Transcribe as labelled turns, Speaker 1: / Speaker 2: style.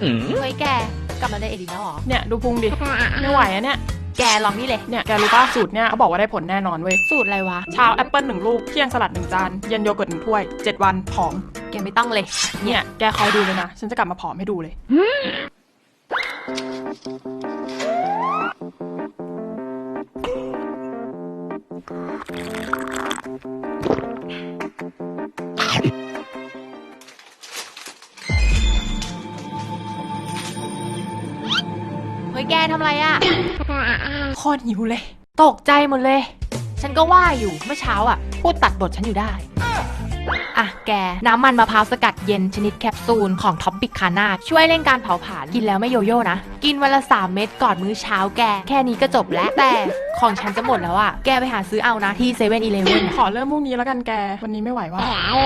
Speaker 1: เฮ้ยแกกลับมาได้เอดีแล้วเหรอ
Speaker 2: เนี่ยดูพุงดิไม่ไหวอะเนี่ย
Speaker 1: แกลองนี่เลย
Speaker 2: เนี่ยแกรู้ป่ะสูตรเนี่ยเขาบอกว่าได้ผลแน่นอนเว้ย
Speaker 1: สูตรอะไรวะ
Speaker 2: เช้าแอปเปิลหนึ่งลูกเที่ยงสลัดหนึ่งจานเย็นโยเกิร์ตหนึ่งถ้วย7วันผอม
Speaker 1: แกไม่ต้องเลย
Speaker 2: เนี่ยแกคอยดูเลยนะ ฉันจะกลับมาผอมให้ดูเลย
Speaker 1: ฮ้ยแกทำอะไรอะ
Speaker 2: โคตรหิวเลย
Speaker 1: ตกใจหมดเลย ฉันก็ว่าอยู่เมื่อเช้าอะ พูดตัดบทฉันอยู่ได้ อะแก น้ำมันมะพร้าวสกัดเย็นชนิดแคปซูลของท็อปปิกคานาช่วยเร่งการเผาผลาญกินแล้วไม่โยโย่นะ กินวันละ 3 เม็ดก่อนมื้อเช้าแก แค่นี้ก็จบแล้ว แต่ของฉันจะหมดแล้วอะ แกไปหาซื้อเอานะที่เซเว่นอีเลเว่น
Speaker 2: ขอเริ่มพรุ่งนี้แล้วกันแก วันนี้ไม่ไหวว่ะ
Speaker 1: ไปแล้ว